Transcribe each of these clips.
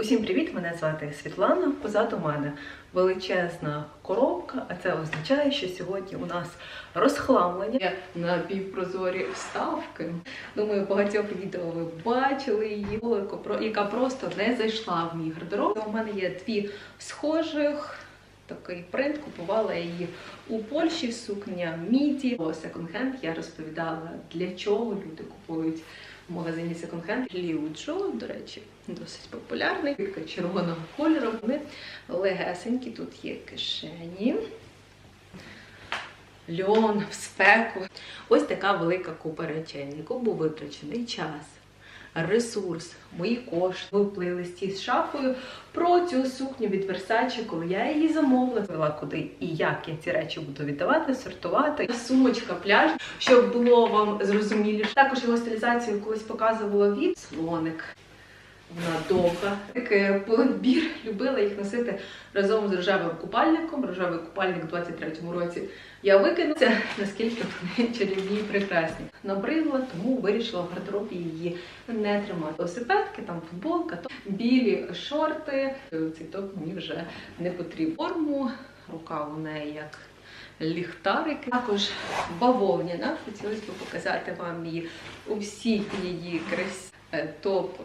Усім привіт! Мене звати Світлана. Позаду мене величезна коробка, а це означає, що сьогодні у нас розхламлення на півпрозорі вставки. Думаю, багатьох відео ви бачили її, яка просто не зайшла в мій гардероб. У мене є дві схожих. Такий принт купувала її у Польщі сукня Міді. О секонд-хенд я розповідала, для чого люди купують в магазині секонд-хенд. Ліуджо, до речі, досить популярний. Квітка червоного кольору. Вони легесенькі, тут є кишені. Льон в спеку. Ось така велика купа речей, на яку був витрачений час. Ресурс, мої кошти в плейлисті з шафою про цю сукню від Versace, коли я її замовила, куди і як я ці речі буду віддавати, сортувати. Сумочка пляж, щоб було вам зрозуміліше. Також його стилізацію колись показувала від слоник. Вона довга. Такий подбір. Любила їх носити разом з рожевим купальником. Рожевий купальник у 23-му році я викинула, наскільки вони чарівні і прекрасні. Набридла, тому вирішила в гардеробі її не тримати. Велосипедки, там футболка, то білі шорти. Цей топ мені вже не потрібен. Форму, рука у неї як ліхтарики. Також бавовняна. Хотілося б показати вам її у всій її красі. Топ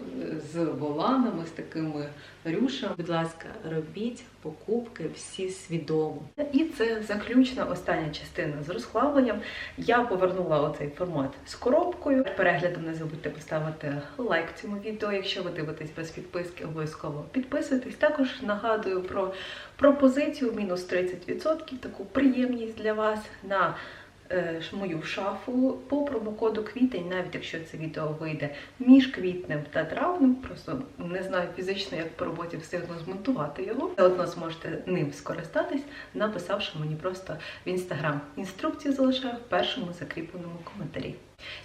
з воланами, з такими рюшами. Будь ласка, робіть покупки всі свідомо. І це заключна остання частина з розхлавленням. Я повернула оцей формат з коробкою. Переглядом не забудьте поставити лайк цьому відео. Якщо ви дивитесь без підписки, обов'язково підписуйтесь. Також нагадую про пропозицію мінус 30%, таку приємність для вас на е, мою шафу по промокоду квітень, навіть якщо це відео вийде між квітнем та травнем, просто не знаю фізично, як по роботі встигну змонтувати його. Все одно зможете ним скористатись, написавши мені просто в інстаграм. Інструкцію залишаю в першому закріпленому коментарі.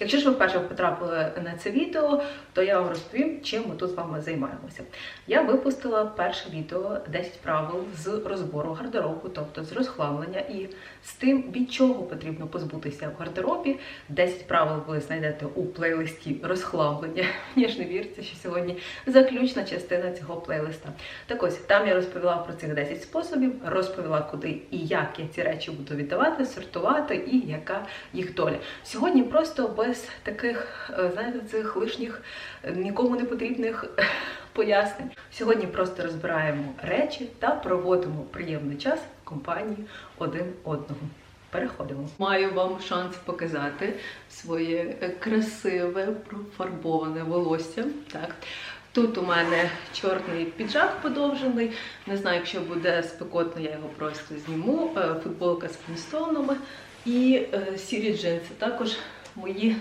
Якщо ж ви вперше потрапили на це відео, то я вам розповім, чим ми тут з вами займаємося. Я випустила перше відео 10 правил з розбору гардеробу, тобто з розхламлення і з тим, від чого потрібно позбутися в гардеробі. 10 правил ви знайдете у плейлисті розхламлення. Мені ж не віриться, що сьогодні заключна частина цього плейлиста. Так ось там я розповіла про цих 10 способів, розповіла, куди і як я ці речі буду віддавати, сортувати і яка їх доля. Сьогодні просто без таких, е, знаєте, цих лишніх е, нікому не потрібних пояснень. Сьогодні просто розбираємо речі та проводимо приємний час в компанії один одного. Переходимо. Маю вам шанс показати своє красиве профарбоване волосся. Так. Тут у мене чорний піджак подовжений. Не знаю, якщо буде спекотно, я його просто зніму. Е, Футболка з флінстонами і сірі джинси. Також мої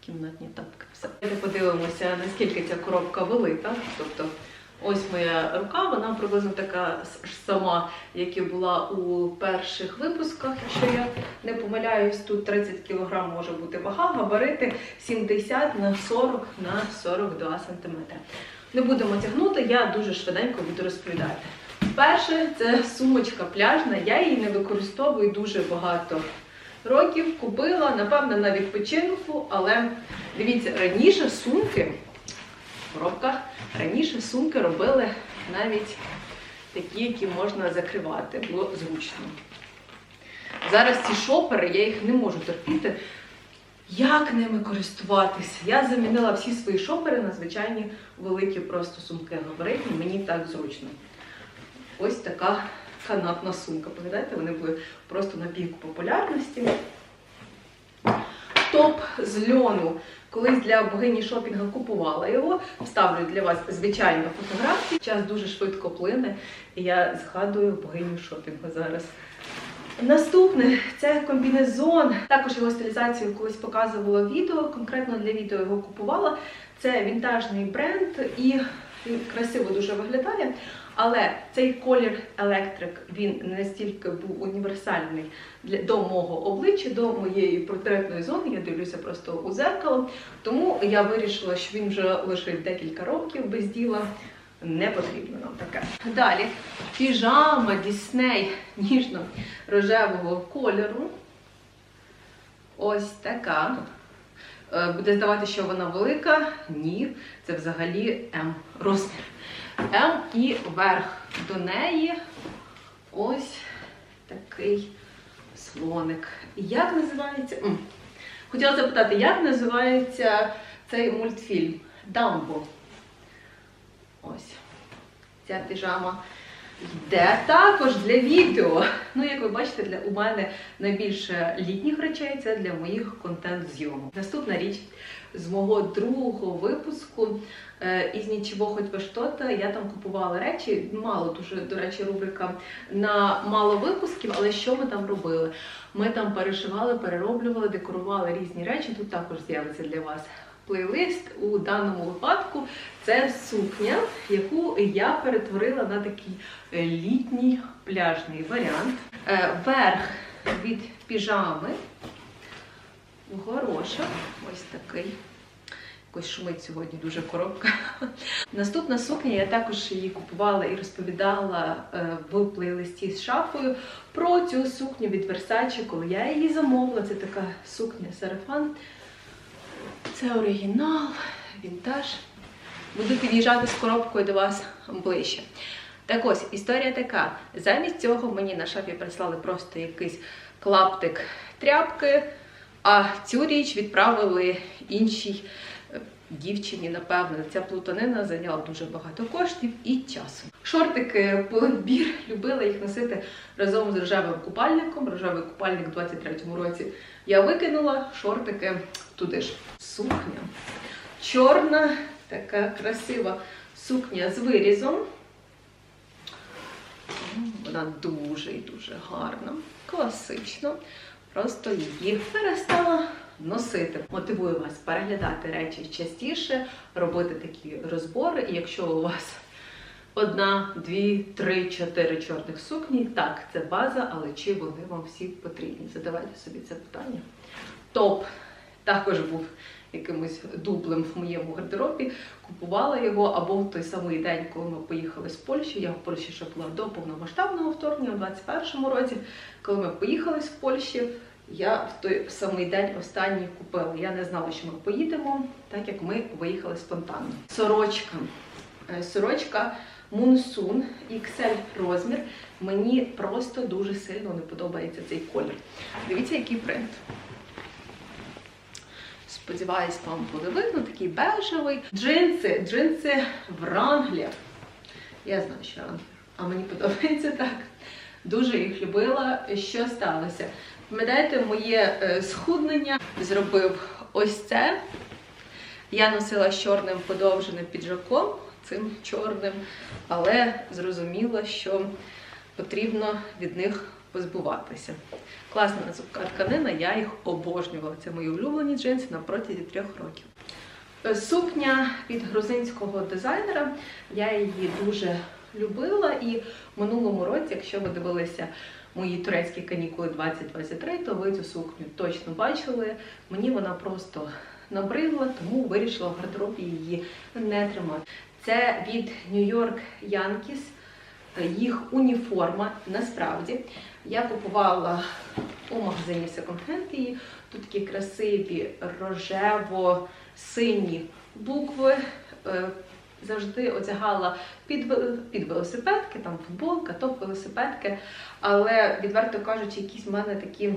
кімнатні тапки. Все. Подивимося, наскільки ця коробка велика. Тобто, ось моя рука, вона приблизно така ж сама, як і була у перших випусках. Якщо я не помиляюсь, тут 30 кг може бути вага, габарити 70 на 40 на 42 см. Не будемо тягнути, я дуже швиденько буду розповідати. Перше, це сумочка пляжна. Я її не використовую дуже багато років. Купила, напевно, на відпочинку, але дивіться, раніше сумки в коробках, раніше сумки робили навіть такі, які можна закривати, було зручно. Зараз ці шопери, я їх не можу терпіти. Як ними користуватися? Я замінила всі свої шопери на звичайні великі просто сумки габаритні, мені так зручно. Ось така канатна сумка. Пам'ятаєте, вони були просто на піку популярності. Топ з льону. Колись для богині шопінгу купувала його. Вставлю для вас звичайно фотографії. Час дуже швидко плине, і я згадую богиню шопінгу зараз. Наступне це комбінезон. Також його стилізацію колись показувала відео. Конкретно для відео його купувала. Це вінтажний бренд і красиво дуже виглядає. Але цей колір електрик він настільки був універсальний для до мого обличчя, до моєї портретної зони. Я дивлюся просто у зеркало. Тому я вирішила, що він вже лишить декілька років без діла. Не потрібно нам таке. Далі піжама Дісней ніжно-рожевого кольору. Ось така. Е, Буде здавати, що вона велика. Ні, це взагалі М розмір. М і верх до неї ось такий слоник. Як називається? Хотіла запитати, як називається цей мультфільм? Дамбо. Ось. Ця піжама йде також для відео. Ну, як ви бачите, для у мене найбільше літніх речей це для моїх контент-зйомок. Наступна річ з мого другого випуску е, із нічого хоч би що-то, я там купувала речі. Мало дуже, до речі, рубрика на мало випусків, але що ми там робили? Ми там перешивали, перероблювали, декорували різні речі. Тут також з'явиться для вас плейлист. У даному випадку це сукня, яку я перетворила на такий е, літній пляжний варіант. Е, Верх від піжами горошок. Ось такий. Якось шумить сьогодні дуже коробка. Наступна сукня, я також її купувала і розповідала е, в плейлисті з шафою про цю сукню від Versace, коли я її замовила. Це така сукня сарафан. Це оригінал, вінтаж. Буду під'їжджати з коробкою до вас ближче. Так ось, історія така. Замість цього мені на шафі прислали просто якийсь клаптик тряпки, а цю річ відправили іншій е, дівчині, напевно. Ця плутанина зайняла дуже багато коштів і часу. Шортики полибір, любила їх носити разом з рожевим купальником. Рожевий купальник у 23-му році я викинула шортики туди ж. Сукня. Чорна, така красива сукня з вирізом. Вона дуже і дуже гарна, класично. Просто її перестала носити. Мотивую вас переглядати речі частіше, робити такі розбори. І якщо у вас одна, дві, три, чотири чорних сукні, так, це база, але чи вони вам всі потрібні? Задавайте собі це питання. Топ також був якимось дублем в моєму гардеробі. Купувала його або в той самий день, коли ми поїхали з Польщі. Я в Польщі ще була до повномасштабного вторгнення у 21-му році. Коли ми поїхали з Польщі, я в той самий день останній купила. Я не знала, що ми поїдемо, так як ми виїхали спонтанно. Сорочка. Е, Сорочка Мунсун XL розмір. Мені просто дуже сильно не подобається цей колір. Дивіться, який принт. Сподіваюсь, вам буде видно, такий бежевий. Джинси, джинси Вранглер. Я знаю, що Вранглер. А мені подобається так. Дуже їх любила. Що сталося? Пам'ятаєте, моє е, схуднення зробив ось це. Я носила з чорним подовженим піджаком, цим чорним, але зрозуміла, що потрібно від них позбуватися. Класна цупка тканина, я їх обожнювала. Це мої улюблені джинси на протязі трьох років. Е, Сукня від грузинського дизайнера. Я її дуже любила. І в минулому році, якщо ви дивилися мої турецькі канікули 2023, то ви цю сукню точно бачили. Мені вона просто набридла, тому вирішила в гардеробі її не тримати. Це від Yankees. Е, Їх уніформа насправді. Я купувала у магазині Hand її. Тут такі красиві рожево-сині букви. Завжди одягала під, під велосипедки, там футболка, топ велосипедки. Але, відверто кажучи, якісь в мене такі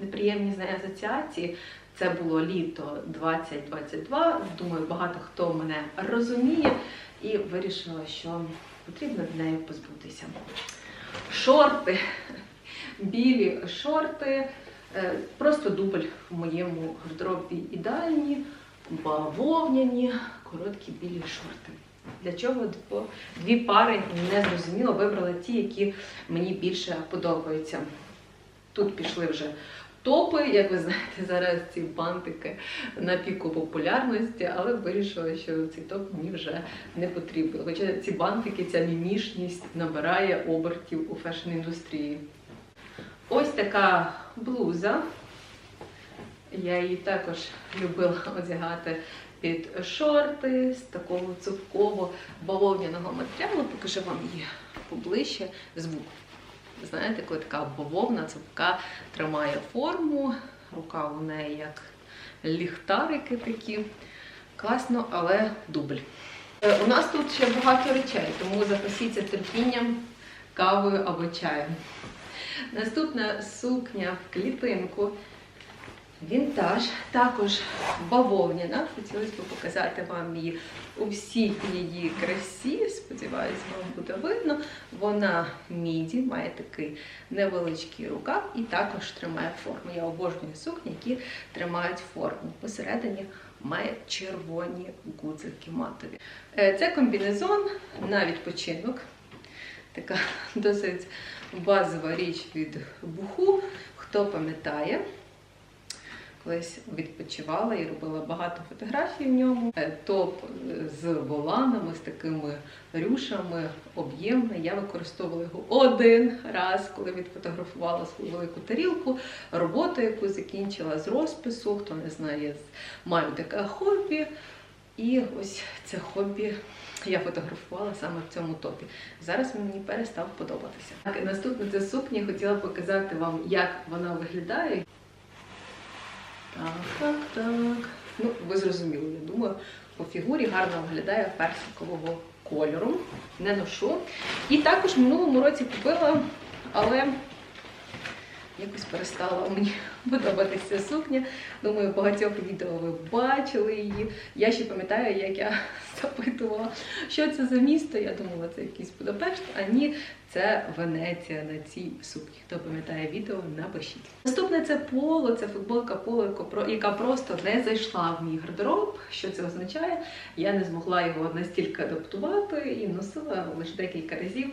неприємні знаю, асоціації. Це було літо 2022. Думаю, багато хто мене розуміє і вирішила, що потрібно від неї позбутися. Шорти, білі шорти, е, просто дубль в моєму гардеробі ідеальні, бавовняні, короткі білі шорти. Для чого дві пари не зрозуміло, вибрала ті, які мені більше подобаються. Тут пішли вже топи, як ви знаєте, зараз ці бантики на піку популярності, але вирішила, що цей топ мені вже не потрібен. Хоча ці бантики, ця мімішність набирає обертів у фешн-індустрії. Ось така блуза. Я її також любила одягати під шорти з такого цупково бавовняного матеріалу. Покажу вам її поближче звук. Знаєте, коли така бавовна цупка тримає форму, рука у неї як ліхтарики такі. Класно, але дубль. Е, У нас тут ще багато речей, тому запасіться терпінням, кавою або чаєм. Наступна сукня в клітинку. Вінтаж, також бавовняна. Хотілося б показати вам її у всій її красі. Сподіваюсь, вам буде видно. Вона міді, має такий невеличкий рукав і також тримає форму. Я обожнюю сукні, які тримають форму. Посередині має червоні гудзики матові. Е, Це комбінезон на відпочинок. Така досить базова річ від буху. Хто пам'ятає, колись відпочивала і робила багато фотографій в ньому. Е, Топ з воланами, з такими рюшами, об'ємний. Я використовувала його один раз, коли відфотографувала свою велику тарілку, роботу, яку закінчила з розпису. Хто не знає, маю таке хобі. І ось це хобі я фотографувала саме в цьому топі. Зараз мені перестав подобатися. Так, наступне це сукня. Хотіла показати вам, як вона виглядає. Так, так, так. Ну, ви зрозуміли, я думаю, по фігурі гарно виглядає персикового кольору. Не ношу. І також в минулому році купила, але якось перестала мені подобатися сукня. Думаю, багатьох відео ви бачили її. Я ще пам'ятаю, як я запитувала, що це за місто. Я думала, це якийсь Будапешт, а ні, це Венеція на цій сукні. Хто пам'ятає відео, напишіть. Наступне це поло, це футболка поло, яка просто не зайшла в мій гардероб. Що це означає? Я не змогла його настільки адаптувати і носила лише декілька разів.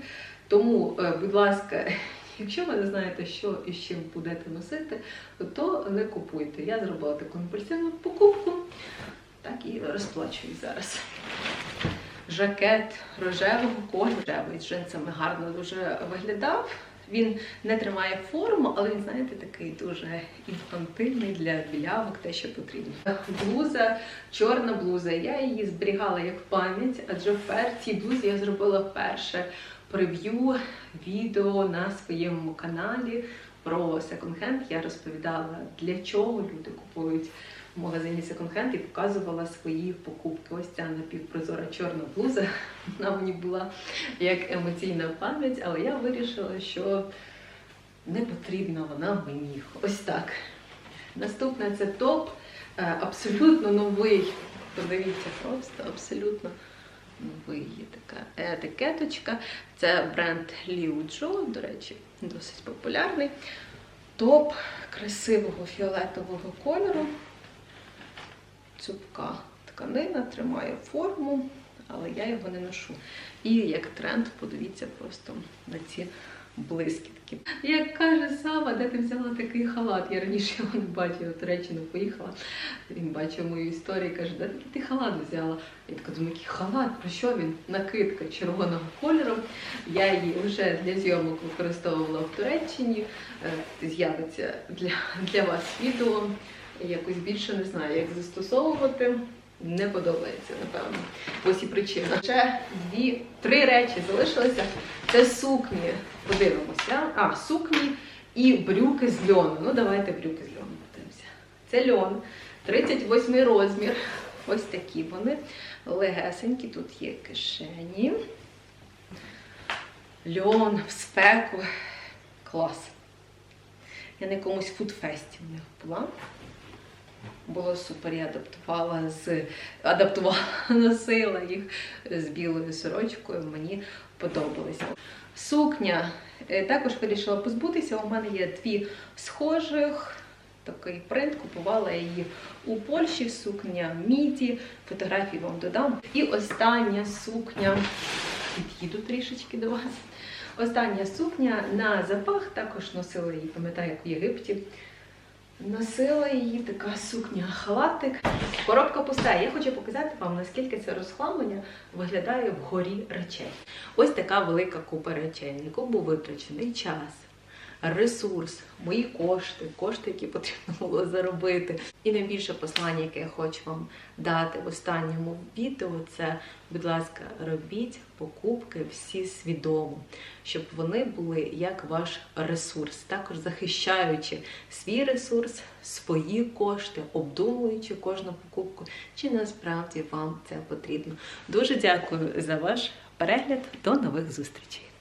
Тому, е, будь ласка, якщо ви не знаєте, що і з чим будете носити, то не купуйте. Я зробила таку імпульсивну покупку, так і розплачуюсь зараз. Жакет рожевого кольору, рожевий з джинсами гарно дуже виглядав. Він не тримає форму, але він, знаєте, такий дуже інфантильний для білявок, те, що потрібно. Блуза, чорна блуза. Я її зберігала як пам'ять, адже в цій блузі я зробила вперше прев'ю відео на своєму каналі про секонд-хенд. Я розповідала, для чого люди купують в магазині секонд-хенд і показувала свої покупки. Ось ця напівпрозора чорна блуза. Вона мені була як емоційна пам'ять, але я вирішила, що не потрібна вона мені. Ось так. Наступне це топ. Е, Абсолютно новий. Подивіться, просто абсолютно новий є така етикеточка. Це бренд Liu до речі, досить популярний. Топ красивого фіолетового кольору. Цупка тканина, тримає форму, але я його не ношу. І як тренд, подивіться просто на ці блискітки. Як каже Сава, де ти взяла такий халат? Я раніше його не бачила, в Туреччину поїхала. Він бачив мою історію і каже, де ти халат взяла? Я така думаю, який халат? Про що він? Накидка червоного кольору. Я її вже для зйомок використовувала в Туреччині. Е, З'явиться для, для вас відео. Якось більше не знаю, як застосовувати. Не подобається, напевно. Ось і причина. Ще дві, три речі залишилися. Це сукні. Подивимося. А, сукні і брюки з льону. Ну, давайте брюки з льону подивимося. Це льон, 38 розмір. Ось такі вони. Легесенькі, тут є кишені. Льон в спеку. Клас. Я на якомусь фудфесті в них була. Було супер, я адаптувала з адаптувала, носила їх з білою сорочкою. Мені подобалися. Сукня е, також вирішила позбутися. У мене є дві схожих. Такий принт, купувала її у Польщі, сукня міді, фотографії вам додам. І остання сукня, під'їду трішечки до вас. Остання сукня на запах, також носила її, пам'ятаю, як в Єгипті. Носила її така сукня, халатик. Коробка пуста. Я хочу показати вам, наскільки це розхламлення виглядає вгорі речей. Ось така велика купа речей, на яку був витрачений час, ресурс, мої кошти, кошти, які потрібно було заробити. І найбільше послання, яке я хочу вам дати в останньому відео, це, будь ласка, робіть покупки всі свідомо, щоб вони були як ваш ресурс, також захищаючи свій ресурс, свої кошти, обдумуючи кожну покупку, чи насправді вам це потрібно. Дуже дякую за ваш перегляд. До нових зустрічей!